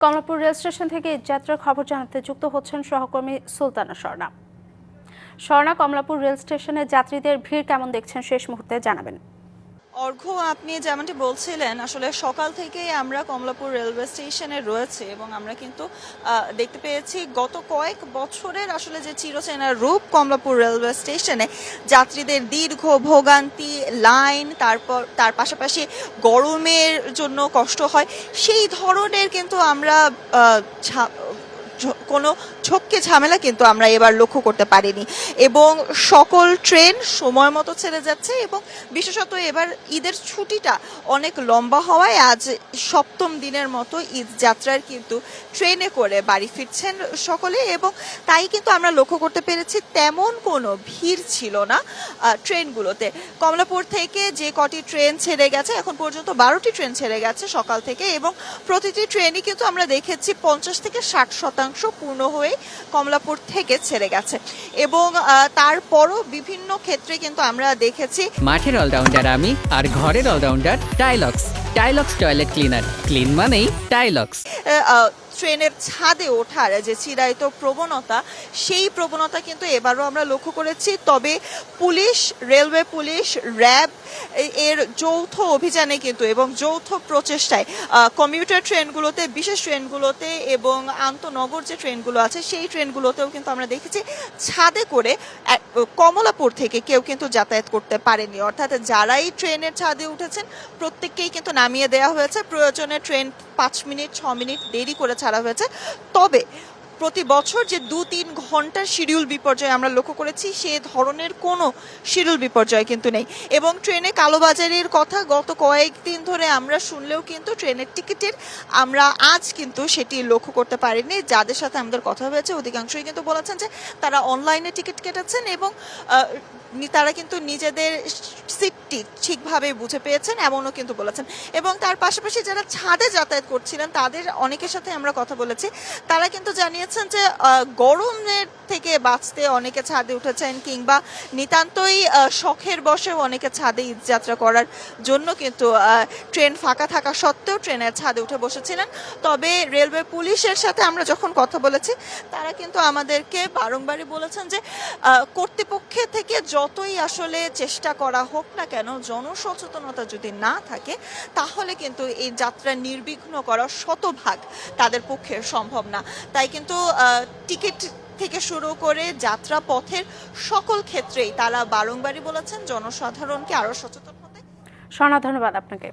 Kamalapur rail station থেকে যাত্রার খবর জানাতে যুক্ত হচ্ছেন সহকর্মী সুলতানা স্বর্ণা স্বর্ণা কমলাপুর রেল স্টেশনে যাত্রীদের ভিড় কেমন দেখছেন? শেষ মুহূর্তে জানাবেন। অর্ঘ্য, আপনি যেমনটি বলছিলেন, আসলে সকাল থেকেই আমরা কমলাপুর রেলওয়ে স্টেশনে রয়েছে এবং আমরা কিন্তু দেখতে পেয়েছি গত কয়েক বছরের আসলে যে চিরচেনার রূপ কমলাপুর রেলওয়ে স্টেশনে, যাত্রীদের দীর্ঘ ভোগান্তি, লাইন, তারপর, তার পাশাপাশি গরমের জন্য কষ্ট হয়। সেই ধরনের কিন্তু আমরা কোনো ঝক্কি ঝামেলা কিন্তু আমরা এবার লক্ষ্য করতে পারিনি। এবং সকল ট্রেন সময় মতো ছেড়ে যাচ্ছে এবং বিশেষত এবার ঈদের ছুটিটা অনেক লম্বা হওয়ায় আজ সপ্তম দিনের মতো ঈদ যাত্রার কিন্তু ট্রেনে করে বাড়ি ফিরছেন সকলে এবং তাই কিন্তু আমরা লক্ষ্য করতে পেরেছি তেমন কোনো ভিড় ছিল না ট্রেনগুলোতে। কমলাপুর থেকে যে কটি ট্রেন ছেড়ে গেছে, এখন পর্যন্ত বারোটি ট্রেন ছেড়ে গেছে সকাল থেকে এবং প্রতিটি ট্রেনই কিন্তু আমরা দেখেছি পঞ্চাশ থেকে ষাট শতাংশ পূর্ণ হয়ে কমলাপুর থেকে ছেড়ে গেছে। এবং তারপরও বিভিন্ন ক্ষেত্রে কিন্তু আমরা দেখেছি মাঠের অলরাউন্ডার আমি আর ঘরের allrounder Tylox. Tylox toilet cleaner clean মানেই টাইলক্স। ট্রেনের ছাদে ওঠার যে চিরায়ত প্রবণতা, সেই প্রবণতা কিন্তু এবারও আমরা লক্ষ্য করেছি। তবে পুলিশ, রেলওয়ে পুলিশ, র্যাব এর যৌথ অভিযানে কিন্তু এবং যৌথ প্রচেষ্টায় কমিউটার ট্রেনগুলোতে, বিশেষ ট্রেনগুলোতে এবং আন্তনগর যে ট্রেনগুলো আছে, সেই ট্রেনগুলোতেও কিন্তু আমরা দেখেছি, ছাদে করে কমলাপুর থেকে কেউ কিন্তু যাতায়াত করতে পারেনি। অর্থাৎ যারাই ট্রেনের ছাদে উঠেছেন, প্রত্যেককেই কিন্তু নামিয়ে দেওয়া হয়েছে। প্রয়োজনে ট্রেন পাঁচ মিনিট, ছ মিনিট দেরি করে ছাড়া হয়েছে। তবে প্রতি বছর যে দু তিন ঘণ্টার শিডিউল বিপর্যয় আমরা লক্ষ্য করেছি, সে ধরনের কোনো শিডিউল বিপর্যয় কিন্তু নেই। এবং ট্রেনে কালোবাজারির কথা গত কয়েকদিন ধরে আমরা শুনলেও কিন্তু ট্রেনের টিকিটের আমরা আজ কিন্তু সেটি লক্ষ্য করতে পারিনি। যাদের সাথে আমাদের কথা হয়েছে, অধিকাংশই কিন্তু বলেছেন যে তারা অনলাইনে টিকিট কেটেছেন এবং তারা কিন্তু নিজেদের সিটটি ঠিকভাবে বুঝে পেয়েছেন, এমনও কিন্তু বলেছেন। এবং তার পাশাপাশি যারা ছাদে যাতায়াত করছিলেন, তাদের অনেকের সাথে আমরা কথা বলেছি। তারা কিন্তু জানিয়েছেন যে গরমের থেকে বাঁচতে অনেকে ছাদে উঠেছেন কিংবা নিতান্তই শখের বসেও অনেকে ছাদে ঈদযাত্রা করার জন্য কিন্তু ট্রেন ফাঁকা থাকা সত্ত্বেও ট্রেনের ছাদে উঠে বসেছিলেন। তবে রেলওয়ে পুলিশের সাথে আমরা যখন কথা বলেছি, তারা কিন্তু আমাদেরকে বারংবারই বলেছেন যে কর্তৃপক্ষের থেকে যতই আসলে চেষ্টা করা হোক না কেন, জনসচেতনতা যদি না থাকে, তাহলে কিন্তু এই যাত্রা নির্বিঘ্ন করা শতভাগ তাদের পক্ষে সম্ভব না। তাই কিন্তু টিকিট থেকে শুরু করে যাত্রা পথের সকল ক্ষেত্রেই তারা বারংবারই বলেছেন, জনসাধারণকে আরও সচেতন হতে। সনা ধন্যবাদ আপনাকে।